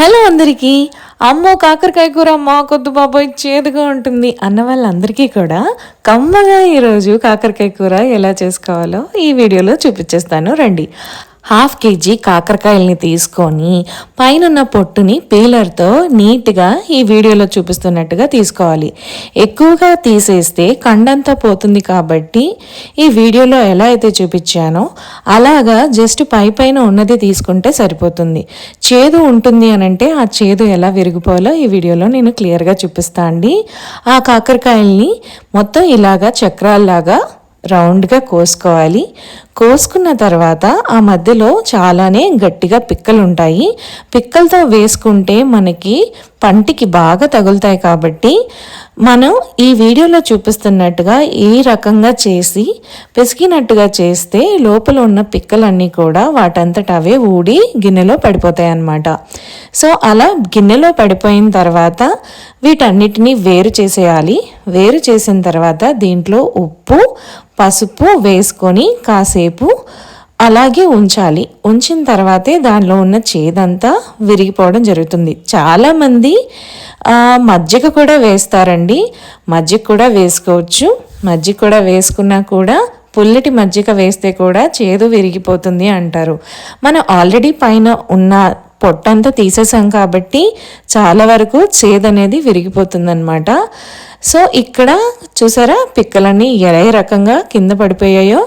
Hello అందరికీ. అమ్మో కాకరకాయ కూర మా కొద్దు బాబాయ్ చేదుగా ఉంటుంది అన్న వాళ్ళందరికీ కూడా కమ్మగా ఈరోజు కాకరకాయ కూర ఎలా చేసుకోవాలో ఈ వీడియోలో చూపించేస్తాను. రండి. హాఫ్ కేజీ కాకరకాయల్ని తీసుకొని పైన పొట్టుని పీలర్తో నీట్గా ఈ వీడియోలో చూపిస్తున్నట్టుగా తీసుకోవాలి. ఎక్కువగా తీసేస్తే కండంతా పోతుంది కాబట్టి ఈ వీడియోలో ఎలా అయితే చూపించానో అలాగా జస్ట్ పై పైన ఉన్నది తీసుకుంటే సరిపోతుంది. చేదు ఉంటుంది అనంటే ఆ చేదు ఎలా విరిగిపోవాలో ఈ వీడియోలో నేను క్లియర్గా చూపిస్తా అండి. ఆ కాకరకాయల్ని మొత్తం ఇలాగా చక్రాల్లాగా రౌండ్గా కోసుకోవాలి. కోసుకున్న తర్వాత ఆ మధ్యలో చాలానే గట్టిగా పిక్కలు ఉంటాయి పిక్కలతో వేసుకుంటే మనకి పంటికి బాగా తగులుతాయి కాబట్టి మనం ఈ వీడియోలో చూపిస్తున్నట్టుగా ఈ రకంగా చేసి పిసికినట్టుగా చేస్తే లోపల ఉన్న పిక్కలన్నీ కూడా వాటంతట అవే ఊడి గిన్నెలో పడిపోతాయి అన్నమాట సో అలా గిన్నెలో పడిపోయిన తర్వాత వీటన్నిటిని వేరు చేసేయాలి. వేరు చేసిన తర్వాత దీంట్లో ఉప్పు పసుపు వేసుకొని కాసేపు అలాగే ఉంచాలి. ఉంచిన తర్వాతే దానిలో ఉన్న చేదంతా విరిగిపోవడం జరుగుతుంది. చాలామంది మజ్జిగ కూడా వేస్తారండి. మజ్జిగ కూడా వేసుకోవచ్చు. మజ్జిగ కూడా వేసుకున్నా కూడా పుల్లటి మజ్జిగ వేస్తే కూడా చేదు విరిగిపోతుంది అంటారు. మనం ఆల్రెడీ పైన ఉన్న పొట్టంతా తీసేసాం కాబట్టి చాలా వరకు చేదు అనేది విరిగిపోతుందన్నమాట. సో ఇక్కడ చూసారా పిక్కలన్నీ ఏ రకంగా కింద పడిపోయాయో?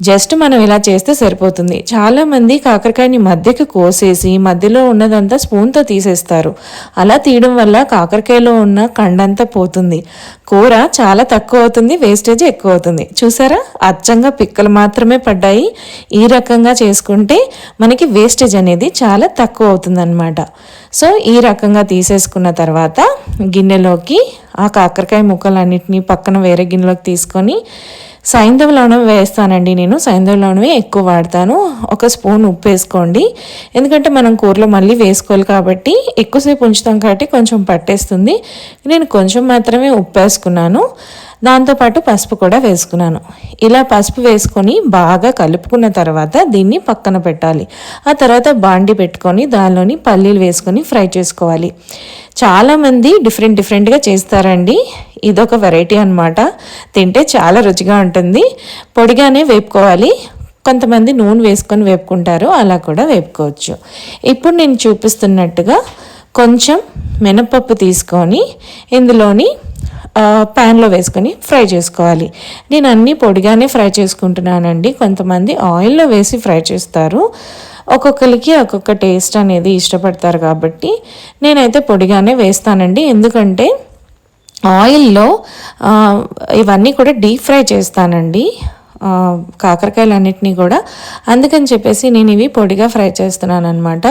జస్ట్ మనం ఇలా చేస్తే సరిపోతుంది. చాలామంది కాకరకాయని మధ్యకి కోసేసి మధ్యలో ఉన్నదంతా స్పూన్తో తీసేస్తారు. అలా తీయడం వల్ల కాకరకాయలో ఉన్న కండంతా పోతుంది. కూర చాలా తక్కువ అవుతుంది వేస్టేజ్ ఎక్కువ అవుతుంది. చూసారా? అచ్చంగా పిక్కలు మాత్రమే పడ్డాయి. ఈ రకంగా చేసుకుంటే మనకి వేస్టేజ్ అనేది చాలా తక్కువ అవుతుంది అనమాట సో ఈ రకంగా తీసేసుకున్న తర్వాత గిన్నెలోకి ఆ కాకరకాయ ముక్కలన్నిటిని పక్కన వేరే గిన్నెలోకి తీసుకొని సైంధవ లవణం వేస్తానండి నేను. సైంధవ లవణమే ఎక్కువ వాడతాను. ఒక స్పూన్ ఉప్పు వేసుకోండి. ఎందుకంటే మనం కూరలో మళ్ళీ వేసుకోవాలి కాబట్టి ఎక్కువసేపు ఉంచుతాం కాబట్టి కొంచెం పట్టేస్తుంది. నేను కొంచెం మాత్రమే ఉప్పు వేసుకున్నాను. దాంతోపాటు పసుపు కూడా వేసుకున్నాను. ఇలా పసుపు వేసుకొని బాగా కలుపుకున్న తర్వాత దీన్ని పక్కన పెట్టాలి. ఆ తర్వాత బాండి పెట్టుకొని దానిలోని పల్లీలు వేసుకొని ఫ్రై చేసుకోవాలి. చాలామంది డిఫరెంట్ డిఫరెంట్గా చేస్తారండి. ఇదొక వెరైటీ అనమాట తింటే చాలా రుచిగా ఉంటుంది. పొడిగానే వేపుకోవాలి. కొంతమంది నూనె వేసుకొని వేపుకుంటారు. అలా కూడా వేపుకోవచ్చు. ఇప్పుడు నేను చూపిస్తున్నట్టుగా కొంచెం మినపప్పు తీసుకొని ఇందులోని ప్యాన్లో వేసుకొని ఫ్రై చేసుకోవాలి. నేను అన్నీ పొడిగానే ఫ్రై చేసుకుంటున్నానండి. కొంతమంది ఆయిల్లో వేసి ఫ్రై చేస్తారు. ఒక్కొక్కరికి ఒక్కొక్క టేస్ట్ అనేది ఇష్టపడతారు కాబట్టి నేనైతే పొడిగానే వేస్తానండి. ఎందుకంటే ఆయిల్లో ఇవన్నీ కూడా డీప్ ఫ్రై చేస్తానండి. కాకరకాయలన్నిటినీ కూడా. అందుకని చెప్పేసి నేను ఇవి పొడిగా ఫ్రై చేస్తున్నాను అనమాట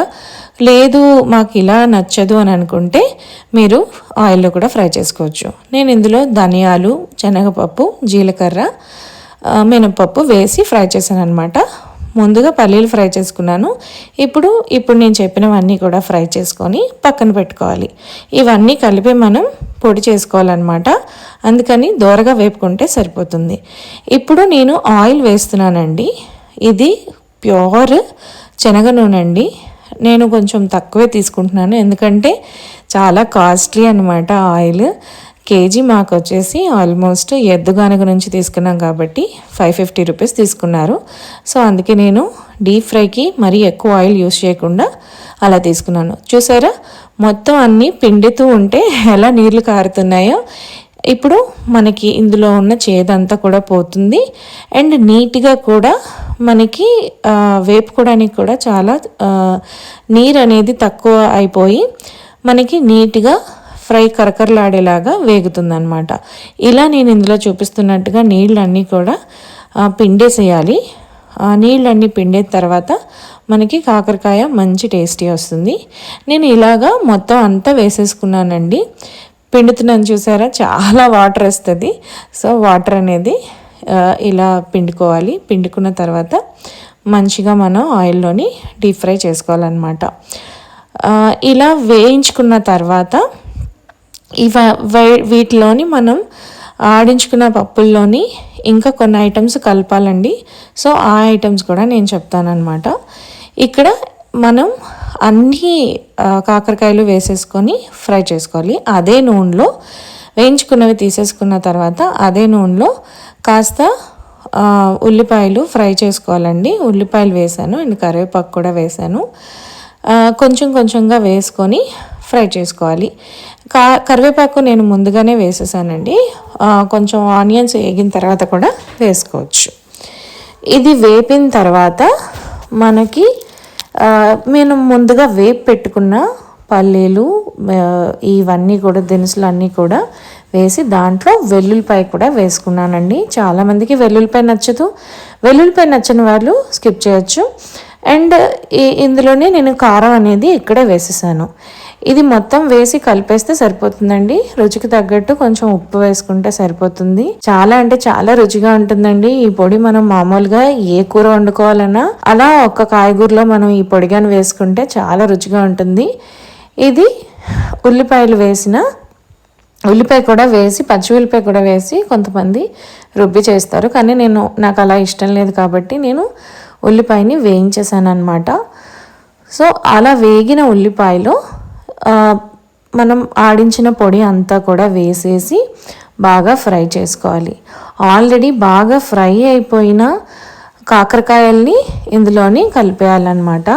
లేదు మాకు ఇలా నచ్చదు అని అనుకుంటే మీరు ఆయిల్లో కూడా ఫ్రై చేసుకోవచ్చు. నేను ఇందులో ధనియాలు శనగపప్పు జీలకర్ర మినపప్పు వేసి ఫ్రై చేశాను అనమాట ముందుగా పల్లీలు ఫ్రై చేసుకున్నాను. ఇప్పుడు ఇప్పుడు నేను చెప్పినవన్నీ కూడా ఫ్రై చేసుకొని పక్కన పెట్టుకోవాలి. ఇవన్నీ కలిపి మనం పొడి చేసుకోవాలన్నమాట. అందుకని దోరగా వేపుకుంటే సరిపోతుంది. ఇప్పుడు నేను ఆయిల్ వేస్తున్నానండి. ఇది ప్యూర్ శనగ నూనె అండి నేను కొంచెం తక్కువే తీసుకుంటున్నాను. ఎందుకంటే చాలా కాస్ట్లీ అనమాట ఆయిల్. కేజీ మాకు వచ్చేసి ఆల్మోస్ట్ ఎద్దుగానగ నుంచి తీసుకున్నాం కాబట్టి ఫైవ్ ఫిఫ్టీ రూపీస్ తీసుకున్నారు. సో అందుకే నేను డీప్ ఫ్రైకి మరీ ఎక్కువ ఆయిల్ యూస్ చేయకుండా అలా తీసుకున్నాను. చూసారా? మొత్తం అన్నీ పిండితూ ఉంటే ఎలా నీళ్ళు కారుతున్నాయో. ఇప్పుడు మనకి ఇందులో ఉన్న చేదంతా కూడా పోతుంది. అండ్ నీట్గా కూడా మనకి వేపుకోవడానికి కూడా చాలా నీరు అనేది తక్కువ అయిపోయి మనకి నీట్గా ఫ్రై కరకరలాడేలాగా వేగుతుందనమాట ఇలా నేను ఇందులో చూపిస్తున్నట్టుగా నీళ్ళన్నీ కూడా పిండేసేయాలి. ఆ నీళ్ళన్నీ పిండిన తర్వాత మనకి కాకరకాయ మంచి టేస్టీ వస్తుంది. నేను ఇలాగా మొత్తం అంతా వేసేసుకున్నానండి. పిండుతున్నాను చూసారా? చాలా వాటర్ వస్తుంది. సో వాటర్ అనేది ఇలా పిండుకోవాలి. పిండుకున్న తర్వాత మంచిగా మనం ఆయిల్లోని డీప్ ఫ్రై చేసుకోవాలన్నమాట. ఇలా వేయించుకున్న తర్వాత ఇవ వీటిలోని మనం ఆడించుకున్న పప్పుల్లోని ఇంకా కొన్ని ఐటమ్స్ కలపాలండి. సో ఆ ఐటమ్స్ కూడా నేను చెప్తానమాట ఇక్కడ మనం అన్నీ కాకరకాయలు వేసేసుకొని ఫ్రై చేసుకోవాలి. అదే నూనెలో వేయించుకున్నవి తీసేసుకున్న తర్వాత అదే నూనెలో కాస్త ఉల్లిపాయలు ఫ్రై చేసుకోవాలండి. ఉల్లిపాయలు వేసాను అండ్ కరివేపాకు కూడా వేసాను. కొంచెం కొంచెంగా వేసుకొని ఫ్రై చేసుకోవాలి. కా కరివేపాకు నేను ముందుగానే వేసేసానండి. కొంచెం ఆనియన్స్ వేగిన తర్వాత కూడా వేసుకోవచ్చు. ఇది వేపిన తర్వాత మనకి నేను ముందుగా వేపు పెట్టుకున్న పల్లీలు ఇవన్నీ కూడా దినుసులు అన్నీ కూడా వేసి దాంట్లో వెల్లుల్లిపాయ కూడా వేసుకున్నానండి. చాలామందికి వెల్లుల్లిపాయ నచ్చదు. వెల్లుల్లిపాయ నచ్చని వాళ్ళు స్కిప్ చేయొచ్చు. అండ్ ఇందులోనే నేను కారం అనేది ఇక్కడే వేసేసాను. ఇది మొత్తం వేసి కలిపేస్తే సరిపోతుందండి. రుచికి తగ్గట్టు కొంచెం ఉప్పు వేసుకుంటే సరిపోతుంది. చాలా అంటే చాలా రుచిగా ఉంటుందండి. ఈ పొడి మనం మామూలుగా ఏ కూర వండుకోవాలన్నా అలా ఒక్క కాయగూరలో మనం ఈ పొడిగాని వేసుకుంటే చాలా రుచిగా ఉంటుంది. ఇది ఉల్లిపాయలు వేసిన ఉల్లిపాయ కూడా వేసి పచ్చి ఉల్లిపాయ కూడా వేసి కొంతమంది రుబ్బి చేస్తారు. కానీ నేను నాకు అలా ఇష్టం లేదు కాబట్టి నేను ఉల్లిపాయని వేయించేసాను అనమాట సో అలా వేగిన ఉల్లిపాయలో మనం ఆడించిన పొడి అంతా కూడా వేసేసి బాగా ఫ్రై చేసుకోవాలి. ఆల్రెడీ బాగా ఫ్రై అయిపోయిన కాకరకాయల్ని ఇందులోని కలిపేయాలన్నమాట.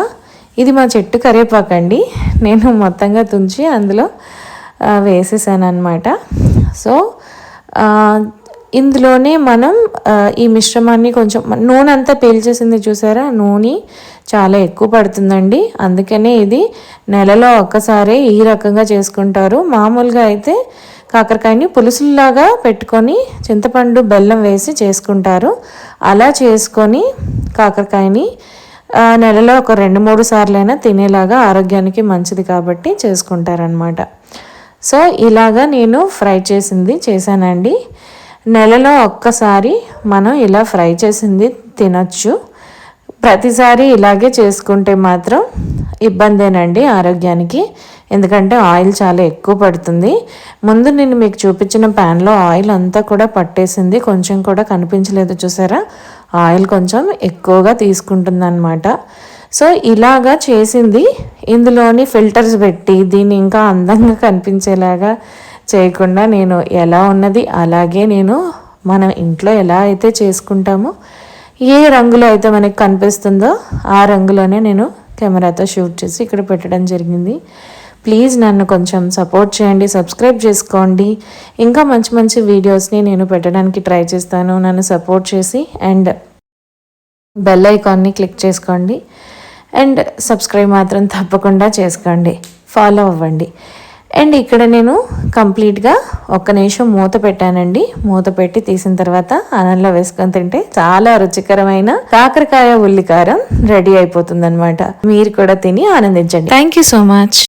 ఇది మా చెట్టు కరివేపాకండి. నేను మొత్తంగా తుంచి అందులో వేసేసాను అనమాట సో ఇందులోనే మనం ఈ మిశ్రమాన్ని కొంచెం నూనె అంతా పీల్చేసింది చూసారా? నూనె చాలా ఎక్కువ పడుతుందండి. అందుకనే ఇది నెలలో ఒక్కసారే ఈ రకంగా చేసుకుంటారు. మామూలుగా అయితే కాకరకాయని పులుసుల్లాగా పెట్టుకొని చింతపండు బెల్లం వేసి చేసుకుంటారు. అలా చేసుకొని కాకరకాయని నెలలో ఒక రెండు మూడు సార్లైనా తినేలాగా ఆరోగ్యానికి మంచిది కాబట్టి చేసుకుంటారనమాట సో ఇలాగా నేను ఫ్రై చేసింది చేశానండి. నెలలో ఒక్కసారి మనం ఇలా ఫ్రై చేసింది తినచ్చు. ప్రతిసారి ఇలాగే చేసుకుంటే మాత్రం ఇబ్బందేనండి ఆరోగ్యానికి. ఎందుకంటే ఆయిల్ చాలా ఎక్కువ పడుతుంది. ముందు నేను మీకు చూపించిన ప్యాన్లో ఆయిల్ అంతా కూడా పట్టేసింది. కొంచెం కూడా కనిపించలేదు చూసారా? ఆయిల్ కొంచెం ఎక్కువగా తీసుకుంటుంది సో ఇలాగా చేసింది. ఇందులోని ఫిల్టర్స్ పెట్టి దీన్ని ఇంకా అందంగా కనిపించేలాగా చేయకుండా నేను ఎలా ఉన్నది అలాగే నేను మనం ఇంట్లో ఎలా అయితే చేసుకుంటామో ఏ రంగులో అయితే మనకి కనిపిస్తుందో ఆ రంగులోనే నేను కెమెరాతో షూట్ చేసి ఇక్కడ పెట్టడం జరిగింది. ప్లీజ్ నన్ను కొంచెం సపోర్ట్ చేయండి సబ్స్క్రైబ్ చేసుకోండి. ఇంకా మంచి మంచి వీడియోస్ని నేను పెట్టడానికి ట్రై చేస్తాను. నన్ను సపోర్ట్ చేసి అండ్ బెల్ ఐకాన్ని క్లిక్ చేసుకోండి. అండ్ సబ్స్క్రైబ్ మాత్రం తప్పకుండా చేసుకోండి. ఫాలో అవ్వండి. అండ్ ఇక్కడ నేను కంప్లీట్గా ఒక్క నిమిషం మూత పెట్టానండి. మూత పెట్టి తీసిన తర్వాత అన్నంలో వేసుకొని తింటే చాలా రుచికరమైన కాకరకాయ ఉల్లికారం రెడీ అయిపోతుంది మీరు కూడా తిని ఆనందించండి. Thank you so much